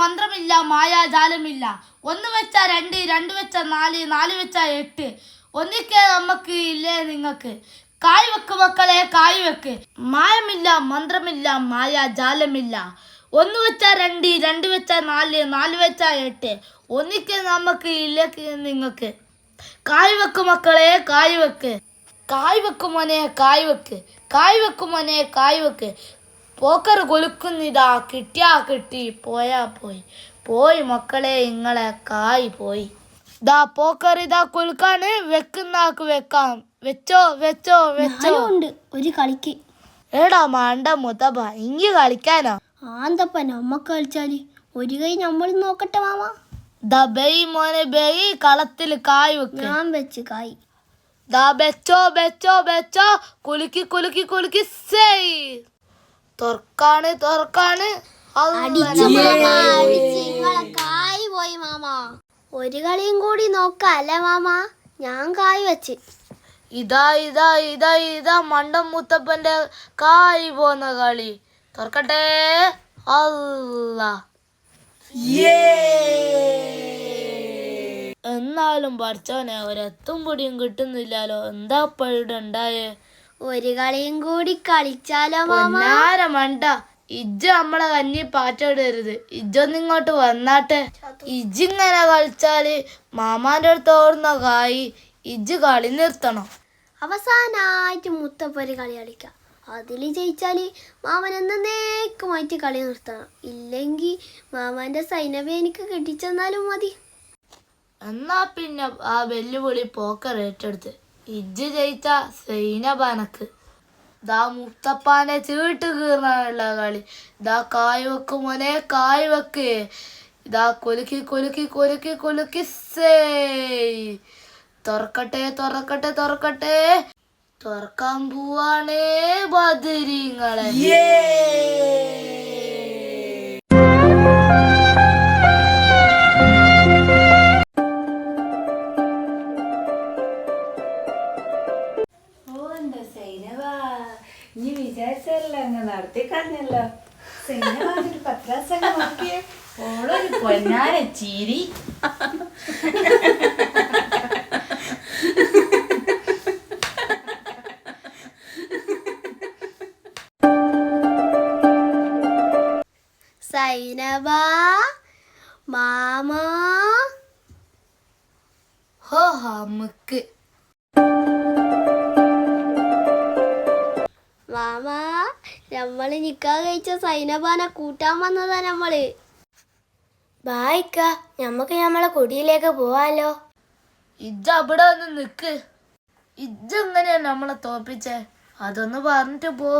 മന്ത്രമില്ല മായാജാലമില്ല. ഒന്ന് വെച്ചാൽ രണ്ട് രണ്ട് വെച്ചാൽ നാല് നാല് വെച്ചാൽ എട്ട്. ഒന്നിക്കേ നമുക്ക് ഇല്ലേ നിങ്ങൾക്ക്? കായ് വെക്ക് മക്കളെ കായ് വെക്ക്. മായമില്ല മന്ത്രമില്ല മായാജാലമില്ല. ഒന്ന് വെച്ചാൽ രണ്ട് രണ്ട് വെച്ചാൽ നാല് നാല് വെച്ചാൽ എട്ട്. ഒന്നിക്കേ നമുക്ക് ഇല്ലേ നിങ്ങൾക്ക്? കായ് വെക്ക് മക്കളെ കായ് വെക്ക്. കായ് വെക്കുമോനെ കായ് വെക്ക്. കായ് വെക്കുമോനെ കായ് വെക്ക്. പോക്കർ കൊലുക്കുന്നിതാ കിട്ടിയാ കിട്ടി. പോയാ പോയി. പോയി മക്കളെ ഇങ്ങളെ കായി പോയി. ദാ പോക്കർ ഇതാ കൊലുക്കാണ് വെക്കുന്നാക്ക് വെക്കാം. വെച്ചോ വെച്ചോ വെച്ചോ. ഉണ്ട്. ഒരു കളിക്ക്. ഏടാ മാണ്ട മുതബ ഇങ്ങി കളിക്കാനോ? ആന്തപ്പ നമ്മക്ക് കളിച്ചാൽ. ഒരു കൈ നമ്മൾ നോക്കട്ടെ മാമ. ദാ ബൈ മോനെ ബൈ കളത്തിൽ കായ് വെക്ക്. ഞാൻ വെച്ച് കായ്. ദാ ബെച്ചോ ബെച്ചോ ബെച്ചോ കുലുക്കി കുലുക്കി കുലുക്കി സെയ്. തുറക്കാണ് തുറക്കാണ്. കായ് പോയി മാമ. ഒരു കളിയും കൂടി നോക്കല്ലേ അല്ലേ മാമ? ഞാൻ കായ് വെച്ച്. ഇതാ ഇതാ ഇതാ ഇതാ മണ്ടം മുത്തപ്പന്റെ കായ് പോന്ന കളി. തുറക്കട്ടെ. അല്ല. എന്നാലും പഠിച്ചവനെ ഒരെത്തും പൊടിയും കിട്ടുന്നില്ലല്ലോ. എന്താ ഇപ്പോഴും ഉണ്ടായേ? ഒരു കളിയും കൂടി കളിച്ചാലോ മാമ? മണ്ട. ഇജ്ജ് നമ്മളെ കഞ്ഞി പാറ്റിടരുത് ഇജ്ജൊന്ന് ഇങ്ങോട്ട് വന്നാട്ടെ. ഇജ്ജിങ്ങനെ കളിച്ചാൽ മാമാന്റെ അടുത്ത് ഓടുന്ന കായി ഇജ്ജ് കളി നിർത്തണം. അവസാനായിട്ട് മുത്തപ്പൊരു കളി കളിക്കാം. അതിൽ ജയിച്ചാൽ മാമൻ എന്നേക്കുമായിട്ട് കളി നിർത്തണം. ഇല്ലെങ്കിൽ മാമാന്റെ സൈനവ എനിക്ക് കെട്ടിച്ചെന്നാലും മതി. എന്നാ പിന്നെ ആ വെല്ലുവിളി പോക്കർ ഏറ്റെടുത്ത്. ഇജ്ജ് ജയിച്ച സൈനബാനക്ക് ദാ മുത്തപ്പാനെ ചീട്ട് കീറാനുള്ള കളി. ദാ കായ് വെക്ക് മോനെ കായ് വെക്ക് ഇതാ കൊലുക്കി കൊലുക്കി കൊലുക്കി കൊലുക്കി സേ തുറക്കട്ടെ തുറക്കട്ടെ തുറക്കട്ടെ. തുറക്കാൻ പോവാണേ ബദരിങ്ങളെ. നീ വിചാരിച്ചല്ല അങ്ങ് നടത്തി പൊന്നാര ചിരി. സൈനവ മാമ. ഹോ ഹമുക്ക് മാമ നമ്മൾ നിക്കാ കഴിച്ച സൈനബാനെ കൂട്ടാൻ വന്നതാ നമ്മൾ ബായിക്ക നമുക്ക് നമ്മളെ കൊടിയിലേക്ക് പോവാലോ. ഇജ്ജ് അവിടെ ഒന്ന് നിക്ക്. ഇജ്ജ് എങ്ങനെയാ നമ്മളെ തോപ്പിച്ചേ അതൊന്ന് പറഞ്ഞിട്ട് പോ.